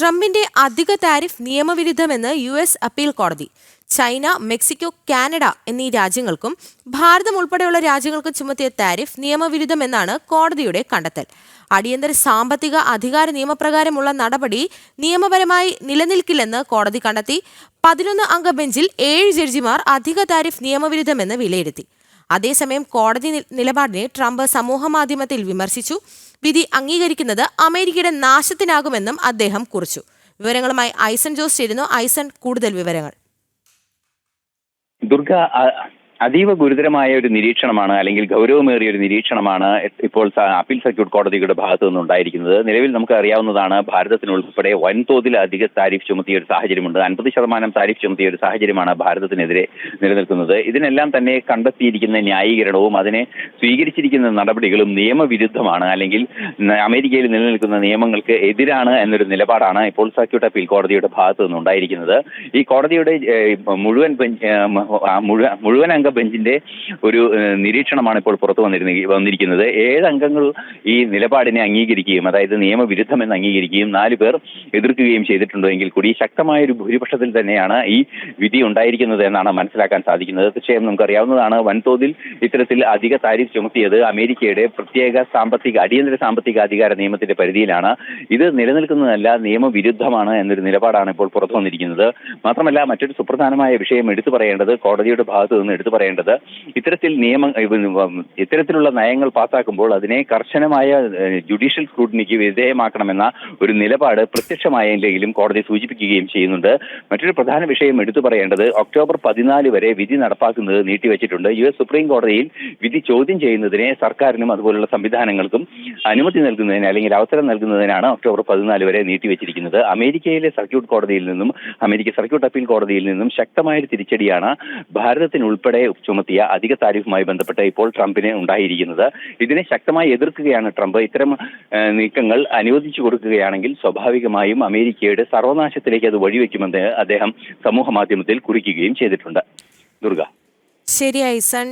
ട്രംപിന്റെ അധിക താരിഫ് നിയമവിരുദ്ധമെന്ന് യു എസ് അപ്പീൽ കോടതി. ചൈന മെക്സിക്കോ കാനഡ എന്നീ രാജ്യങ്ങൾക്കും ഭാരതം ഉൾപ്പെടെയുള്ള രാജ്യങ്ങൾക്കും ചുമത്തിയ താരിഫ് നിയമവിരുദ്ധമെന്നാണ് കോടതിയുടെ കണ്ടെത്തൽ. അടിയന്തര സാമ്പത്തിക അധികാര നിയമപ്രകാരമുള്ള നടപടി നിയമപരമായി നിലനിൽക്കില്ലെന്ന് കോടതി കണ്ടെത്തി. പതിനൊന്ന് അംഗ ബെഞ്ചിൽ ഏഴ് ജഡ്ജിമാർ അധിക താരിഫ് നിയമവിരുദ്ധമെന്ന് വിലയിരുത്തി. അതേസമയം കോടതി നിലപാടിനെ ട്രംപ് സമൂഹമാധ്യമത്തിൽ വിമർശിച്ചു. വിധി അംഗീകരിക്കുന്നത് അമേരിക്കയുടെ നാശത്തിനാകുമെന്നും അദ്ദേഹം കുറിച്ചു. വിവരങ്ങളുമായി ഐസൻ ജോസ് ചേരുന്നു. ഐസൻ കൂടുതൽ വിവരങ്ങൾ. ദുർഗ അതീവ ഗുരുതരമായ ഒരു നിരീക്ഷണമാണ് അല്ലെങ്കിൽ ഗൗരവമേറിയ ഒരു നിരീക്ഷണമാണ് ഇപ്പോൾ അപ്പീൽ സർക്യൂട്ട് കോടതിയുടെ ഭാഗത്തു നിന്നുണ്ടായിരിക്കുന്നത്. നിലവിൽ നമുക്ക് അറിയാവുന്നതാണ് ഭാരതത്തിനുൾപ്പെടെ വൻതോതിൽ അധിക താരിഫ് ചുമത്തിയ ഒരു സാഹചര്യമുണ്ട്. അൻപത് ശതമാനം താരിഫ് ചുമത്തിയ ഒരു സാഹചര്യമാണ് ഭാരതത്തിനെതിരെ നിലനിൽക്കുന്നത്. ഇതിനെല്ലാം തന്നെ കണ്ടെത്തിയിരിക്കുന്ന ന്യായീകരണവും അതിനെ സ്വീകരിച്ചിരിക്കുന്ന നടപടികളും നിയമവിരുദ്ധമാണ്. അല്ലെങ്കിൽ അമേരിക്കയിൽ നിലനിൽക്കുന്ന നിയമങ്ങൾക്ക് എതിരാണ് എന്നൊരു നിലപാടാണ് ഇപ്പോൾ സർക്യൂട്ട് അപ്പീൽ കോടതിയുടെ ഭാഗത്തു നിന്നുണ്ടായിരിക്കുന്നത്. ഈ കോടതിയുടെ മുഴുവൻ മുഴുവൻ മുഴുവൻ ബെഞ്ചിന്റെ ഒരു നിരീക്ഷണമാണ് ഇപ്പോൾ പുറത്തു വന്നിരുന്ന വന്നിരിക്കുന്നത്. ഏഴ് ഈ നിലപാടിനെ അംഗീകരിക്കുകയും അതായത് നിയമവിരുദ്ധമെന്ന് അംഗീകരിക്കുകയും നാല് പേർ എതിർക്കുകയും ചെയ്തിട്ടുണ്ടോ എങ്കിൽ കൂടി ശക്തമായ ഒരു ഭൂരിപക്ഷത്തിൽ തന്നെയാണ് ഈ വിധി ഉണ്ടായിരിക്കുന്നത് എന്നാണ് മനസ്സിലാക്കാൻ സാധിക്കുന്നത്. തീർച്ചയായും നമുക്കറിയാവുന്നതാണ് വൻതോതിൽ ഇത്തരത്തിൽ അധിക താരിഫ് ചുമത്തിയത് അമേരിക്കയുടെ പ്രത്യേക സാമ്പത്തിക അടിയന്തര സാമ്പത്തിക അധികാര നിയമത്തിന്റെ പരിധിയിലാണ്. ഇത് നിലനിൽക്കുന്നതല്ല നിയമവിരുദ്ധമാണ് എന്നൊരു നിലപാടാണ് ഇപ്പോൾ പുറത്തു വന്നിരിക്കുന്നത്. മാത്രമല്ല മറ്റൊരു സുപ്രധാനമായ വിഷയം എടുത്തു പറയേണ്ടത് കോടതിയുടെ ഭാഗത്തു നിന്ന് എടുത്തു പറയേണ്ടത്. ഇത്തരത്തിൽ നിയമ ഇത്തരത്തിലുള്ള നയങ്ങൾ പാസാക്കുമ്പോൾ അതിനെ കർശനമായ ജുഡീഷ്യൽ സ്ക്രൂട്ടിനിക്ക് വിധേയമാക്കണമെന്ന ഒരു നിലപാട് പ്രത്യക്ഷമായെങ്കിലും കോടതി സൂചിപ്പിക്കുകയും ചെയ്യുന്നുണ്ട്. മറ്റൊരു പ്രധാന വിഷയം എടുത്തു പറയേണ്ടത് ഒക്ടോബർ പതിനാല് വരെ വിധി നടപ്പാക്കുന്നത് നീട്ടിവെച്ചിട്ടുണ്ട്. യു എസ് സുപ്രീം കോടതിയിൽ വിധി ചോദ്യം ചെയ്യുന്നതിനെ സർക്കാരിനും അതുപോലുള്ള സംവിധാനങ്ങൾക്കും അനുമതി നൽകുന്നതിന് അല്ലെങ്കിൽ അവസരം നൽകുന്നതിനാണ് ഒക്ടോബർ പതിനാല് വരെ നീട്ടിവെച്ചിരിക്കുന്നത്. അമേരിക്കയിലെ സർക്യൂട്ട് കോടതിയിൽ നിന്നും അമേരിക്ക സർക്യൂട്ട് അപ്പീൽ കോടതിയിൽ നിന്നും ശക്തമായ തിരിച്ചടിയാണ് ഭാരതത്തിനുൾപ്പെടെ ചുമത്തിയ അധിക താരിഫുമായി ബന്ധപ്പെട്ട് ഇപ്പോൾ ട്രംപിന് ഉണ്ടായിരിക്കുന്നത്. ഇതിനെ ശക്തമായി എതിർക്കുകയാണ് ട്രംപ്. ഇത്തരം നീക്കങ്ങൾ അനുവദിച്ചു കൊടുക്കുകയാണെങ്കിൽ സ്വാഭാവികമായും അമേരിക്കയുടെ സർവനാശത്തിലേക്ക് അത് വഴിവെക്കുമെന്ന് അദ്ദേഹം സമൂഹ മാധ്യമത്തിൽ കുറിക്കുകയും ചെയ്തിട്ടുണ്ട്. ദുർഗ. ശരി ഐസൺ